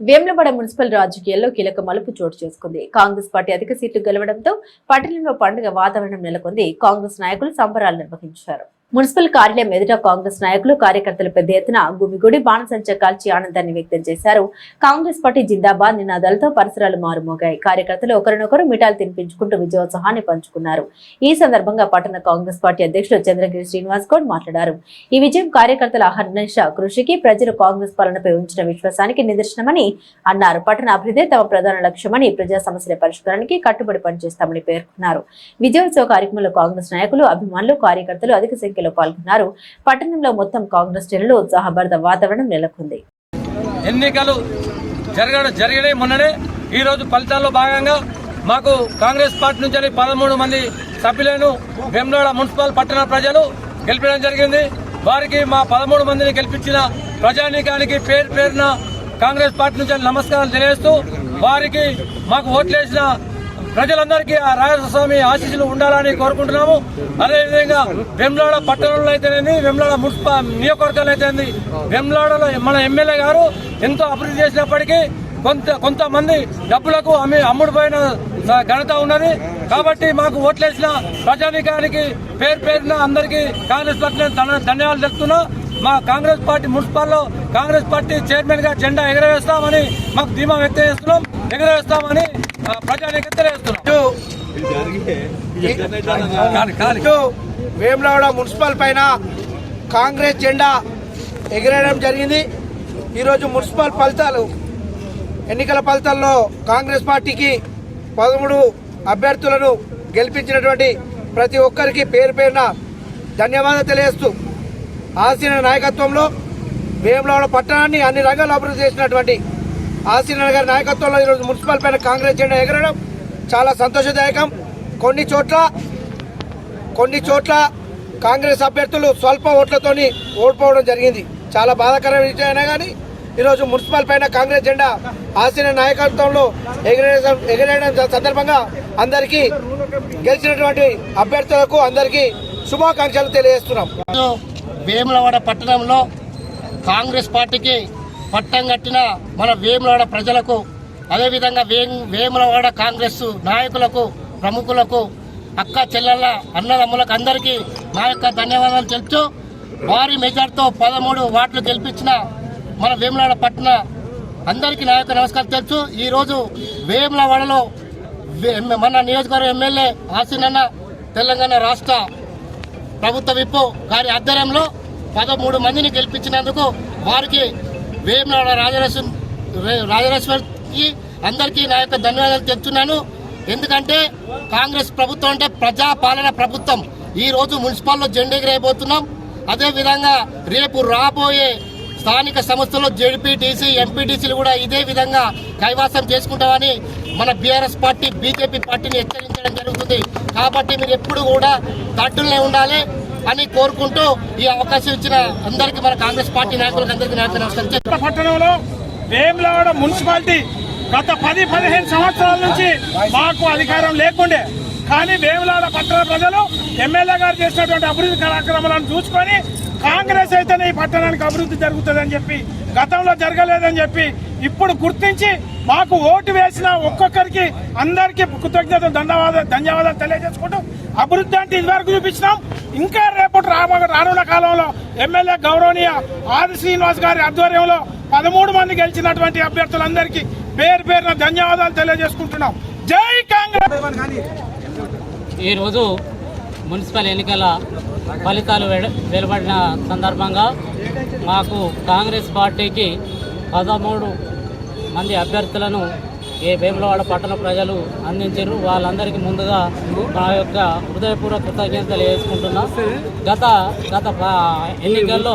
Vemulawada municipal రాజకీయాల్లో కీలక మలుపు చోటు చేసుకుంది. కాంగ్రెస్ పార్టీ అధిక సీట్లు గెలవడంతో పట్టణంలో పండుగ వాతావరణం నెలకొంది. కాంగ్రెస్ నాయకులు సంబరాలు నిర్వహించారు. మున్సిపల్ కార్యాలయం ఎదుట కాంగ్రెస్ నాయకులు కార్యకర్తలు పెద్ద ఎత్తున గుమిగుడి బాణసంచ కాల్చి ఆనందాన్ని వ్యక్తం చేశారు. కాంగ్రెస్ పార్టీ జిందాబాద్ నినాదాలతో పరిసరాలు మారుమోగాయి. కార్యకర్తలు ఒకరినొకరు మిఠాలు తినిపించుకుంటూ విజయోత్సహాన్ని పంచుకున్నారు. ఈ సందర్భంగా పట్టణ కాంగ్రెస్ పార్టీ అధ్యక్షుడు చంద్రగిరి శ్రీనివాస్ గౌడ్ మాట్లాడారు. ఈ విజయం కార్యకర్తల అహర్నిశ కృషికి ప్రజలు కాంగ్రెస్ పాలనపై ఉంచిన విశ్వాసానికి నిదర్శనమని అన్నారు. పట్టణ అభివృద్ధి తమ ప్రధాన లక్ష్యమని ప్రజా సమస్యల పరిష్కారానికి కట్టుబడి పనిచేస్తామని పేర్కొన్నారు. విజయోత్సవ కార్యక్రమంలో కాంగ్రెస్ నాయకులు అభిమానులు కార్యకర్తలు అధిక వేడుకలో పాల్గొన్నారు. పట్టణంలో మొత్తం కాంగ్రెస్ శ్రేణులు ఉత్సాహభరిత వాతావరణం నెలకొంది. ఎన్నికలు జరగడం జరిగినాయి మొన్ననే ఈ రోజు ఫలితాల్లో భాగంగా మాకు కాంగ్రెస్ పార్టీ నుంచి పదమూడు మంది సభ్యులను వేములవాడ మున్సిపల్ పట్టణ ప్రజలు గెలిపించడం జరిగింది. వారికి మా పదమూడు మందిని గెలిపించిన ప్రజానీకానికి పేరు పేరున కాంగ్రెస్ పార్టీ నుంచి నమస్కారం తెలియజేస్తూ వారికి మాకు ఓట్లేసిన ప్రజలందరికీ ఆ రాజస్వామి ఆశీస్సులు ఉండాలని కోరుకుంటున్నాము. అదేవిధంగా వెమ్లాడ పట్టణంలో అయితేనేది వెమ్లాడ మున్సిపల్ నియోజకవర్గాలు అయితేంది వెమ్లాడలో మన ఎమ్మెల్యే గారు ఎంతో అభివృద్ధి చేసినప్పటికీ కొంత కొంతమంది డబ్బులకు అమ్మి అమ్ముడుపోయిన ఘనత ఉన్నది. కాబట్టి మాకు ఓట్లేసిన ప్రజానికానికి పేరు పేరున అందరికీ కాంగ్రెస్ పార్టీ ధన్యవాదాలు చెప్తున్నా మా కాంగ్రెస్ పార్టీ మున్సిపల్లో కాంగ్రెస్ పార్టీ చైర్మన్గా జెండా ఎగరవేస్తామని మాకు ధీమా వ్యక్తం చేస్తున్నాం. ఎగరవేస్తామని ప్రజానికి వేములవాడ మున్సిపల్ పైన కాంగ్రెస్ జెండా ఎగిరేయడం జరిగింది. ఈరోజు మున్సిపల్ ఫలితాలు ఎన్నికల ఫలితాల్లో కాంగ్రెస్ పార్టీకి పదమూడు అభ్యర్థులను గెలిపించినటువంటి ప్రతి ఒక్కరికి పేరు పేరున ధన్యవాదాలు తెలియజేస్తూ ఆసీన నాయకత్వంలో వేములవాడ పట్టణాన్ని అన్ని రంగాల్లో అభివృద్ధి చేసినటువంటి ఆసీన గారి నాయకత్వంలో ఈరోజు మున్సిపల్ పైన కాంగ్రెస్ జెండా ఎగరడం చాలా సంతోషదాయకం. కొన్ని చోట్ల కొన్ని చోట్ల కాంగ్రెస్ అభ్యర్థులు స్వల్ప ఓట్లతోని ఓడిపోవడం జరిగింది. చాలా బాధాకరమైన విషయం అయినా కానీ ఈరోజు మున్సిపల్ పైన కాంగ్రెస్ జెండా ఆశీన నాయకత్వంలో ఎగరేయడం ఎగరేయడం సందర్భంగా అందరికీ గెలిచినటువంటి అభ్యర్థులకు అందరికీ శుభాకాంక్షలు తెలియజేస్తున్నాం. వేములవాడ పట్టణంలో కాంగ్రెస్ పార్టీకి పట్టం కట్టిన మన వేములవాడ ప్రజలకు అదేవిధంగా వే వేములవాడ కాంగ్రెస్ నాయకులకు ప్రముఖులకు అక్క చెల్లెళ్ళ అన్నదమ్ములకు అందరికీ నా యొక్క ధన్యవాదాలు తెలుపుతూ భారీ మెజార్టీతో పదమూడు వార్డులు గెలిపించిన మన వేములవాడ పట్టణ అందరికీ నా యొక్క నమస్కారం తెలుసు ఈరోజు వేములవాడలో వే- మన నియోజకవర్గ ఎమ్మెల్యే ఆసినన్న తెలంగాణ రాష్ట్ర ప్రభుత్వ విప్పు గారి ఆధ్వర్యంలో పదమూడు మందిని గెలిపించినందుకు వారికి వేమనాడ రాజలక్ష్మి రాజలక్ష్మికి అందరికీ నా యొక్క ధన్యవాదాలు చెప్తున్నాను ఎందుకంటే కాంగ్రెస్ ప్రభుత్వం అంటే ప్రజా పాలన ప్రభుత్వం ఈరోజు మున్సిపాల్లో జెండా అదేవిధంగా రేపు రాబోయే స్థానిక సంస్థలో జెడ్పీటీసీ ఎంపీటీసీలు కూడా ఇదే విధంగా కైవాసం చేసుకుంటామని మన బీఆర్ఎస్ పార్టీ బీజేపీ పార్టీని హెచ్చరించడం జరుగుతుంది. కాబట్టి మీరు ఎప్పుడు కూడా తట్టునే ఉండాలి. అని కోరుకుంటూ ఈ అవకాశం ఇచ్చిన అందరికీ మన కాంగ్రెస్ పార్టీ నాయకులకు అందరికీ నాయకులు నమస్కారం. పట్టణంలో వేములవాడ మున్సిపాలిటీ గత పది పదిహేను సంవత్సరాల నుంచి మాకు అధికారం లేకుండే కానీ వేములవాడ పట్టణ ప్రజలు ఎమ్మెల్యే గారు చేసినటువంటి అభివృద్ధి కార్యక్రమాలను చూసుకొని కాంగ్రెస్ అయితేనే ఈ పట్టణానికి అభివృద్ధి జరుగుతుందని చెప్పి గతంలో జరగలేదని చెప్పి ఇప్పుడు గుర్తించి మాకు ఓటు వేసిన ఒక్కొక్కరికి అందరికీ కృతజ్ఞతలు ధన్యవాదాలు ధన్యవాదాలు తెలియజేసుకుంటూ అభివృద్ధి అంటే ఇదివరకు చూపించినాం. ఇంకా రేపటి రానున్న కాలంలో ఎమ్మెల్యే గౌరవనీయ ఆది శ్రీనివాస్ గారి ఆధ్వర్యంలో పదమూడు మంది గెలిచినటువంటి అభ్యర్థులందరికీ పేరు పేరున ధన్యవాదాలు తెలియజేసుకుంటున్నాం. జై కాంగ్రెస్! ఈరోజు మున్సిపల్ ఎన్నికల ఫలితాలు వెలువడిన సందర్భంగా మాకు కాంగ్రెస్ పార్టీకి పదమూడు మంది అభ్యర్థులను ఏ వేములవాడ పట్టణ ప్రజలు అందించారు. వాళ్ళందరికీ ముందుగా నా యొక్క హృదయపూర్వక కృతజ్ఞతలు వేసుకుంటున్నా గత గత ఎన్నికల్లో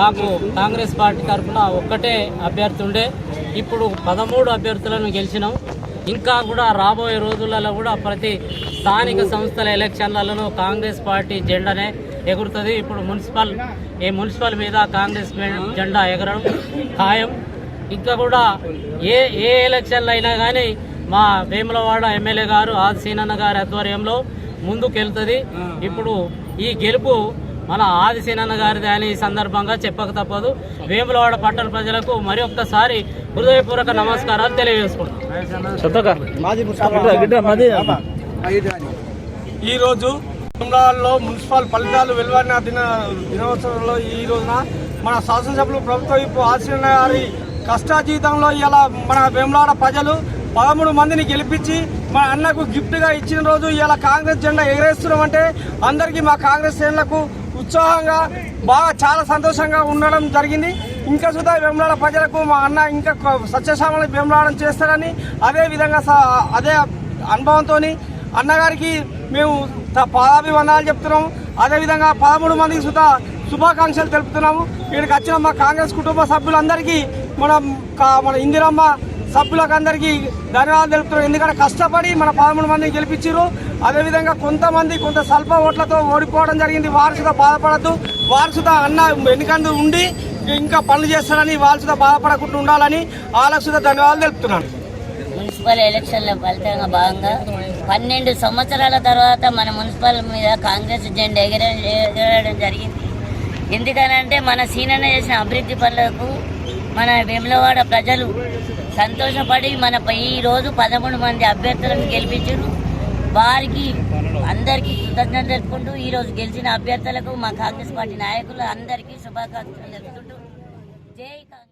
మాకు కాంగ్రెస్ పార్టీ తరఫున ఒక్కటే అభ్యర్థి ఉండే. ఇప్పుడు పదమూడు అభ్యర్థులను గెలిచినాం. ఇంకా కూడా రాబోయే రోజులలో కూడా ప్రతి స్థానిక సంస్థల ఎలక్షన్లలోనూ కాంగ్రెస్ పార్టీ జెండానే ఎగురుతుంది. ఇప్పుడు మున్సిపల్ ఈ మున్సిపల్ మీద కాంగ్రెస్ జెండా ఎగరడం ఖాయం. ఇంకా కూడా ఏ ఏ ఎలక్షన్లు అయినా కానీ మా వేములవాడ ఎమ్మెల్యే గారు ఆదిసీనన్న గారి ఆధ్వర్యంలో ముందుకెళ్తుంది. ఇప్పుడు ఈ గెలుపు మన ఆదిసేనన్న గారిది అని సందర్భంగా చెప్పక తప్పదు. వేములవాడ పట్టణ ప్రజలకు మరి ఒక్కసారి హృదయపూర్వక నమస్కారాలు తెలియజేసుకుంటాం ఈరోజు తెలంగాణలో మున్సిపల్ ఫలితాలు వెలువడిన దిన దినోత్సవంలో ఈ రోజున మన శాసనసభ్యులు ప్రభుత్వ వైపు ఆశీర్ణ గారి కష్టాజీవితంలో ఇలా మన వేములాడ ప్రజలు పదమూడు మందిని గెలిపించి మన అన్నకు గిఫ్ట్గా ఇచ్చిన రోజు ఇలా కాంగ్రెస్ జెండా ఎగరేస్తున్నామంటే అందరికీ మా కాంగ్రెస్ శ్రేణులకు ఉత్సాహంగా బాగా చాలా సంతోషంగా ఉండడం జరిగింది. ఇంకా సుధా వేములాడ ప్రజలకు మా అన్న ఇంకా సత్యశామల వేములాడడం చేస్తారని అదే విధంగా స- అదే అనుభవంతో అన్నగారికి మేము త- పాదాభివందనాలు చెప్తున్నాము. అదేవిధంగా పదమూడు మందికి సుధా శుభాకాంక్షలు తెలుపుతున్నాము. ఇక్కడికి వచ్చిన మా కాంగ్రెస్ కుటుంబ సభ్యులందరికీ మనం మన ఇందిరమ్మ సభ్యులకు అందరికీ ధన్యవాదాలు తెలుపుతున్నాం ఎందుకంటే కష్టపడి మన పదమూడు మందిని గెలిపించారు అదేవిధంగా కొంతమంది కొంత స్వల్ప ఓట్లతో ఓడిపోవడం జరిగింది. వారు బాధపడద్దు. వారు అన్న ఎన్నికందు ఉండి ఇంకా పనులు చేస్తారని వాళ్ళు సుధా బాధపడకుండా ఉండాలని వాళ్ళకు ధన్యవాదాలు తెలుపుతున్నాను. మున్సిపల్ ఎలక్షన్ల ఫలితంగా భాగంగా పన్నెండు సంవత్సరాల తర్వాత మన మున్సిపల్ మీద కాంగ్రెస్ జెండా ఎగర ఎగరడం జరిగింది. ఎందుకనంటే మన సీనన్న చేసిన అభివృద్ధి పనులకు మన వేములవాడ ప్రజలు సంతోషపడి మన ఈరోజు ఈ రోజు పదమూడు మంది అభ్యర్థులను గెలిపించారు. వారికి అందరికీ కృతజ్ఞతలు తెలుపుకుంటూ ఈరోజు గెలిచిన అభ్యర్థులకు మా కాంగ్రెస్ పార్టీ నాయకులు అందరికీ శుభాకాంక్షలు తెలుపుతుంటారు జై కాంగ్రెస్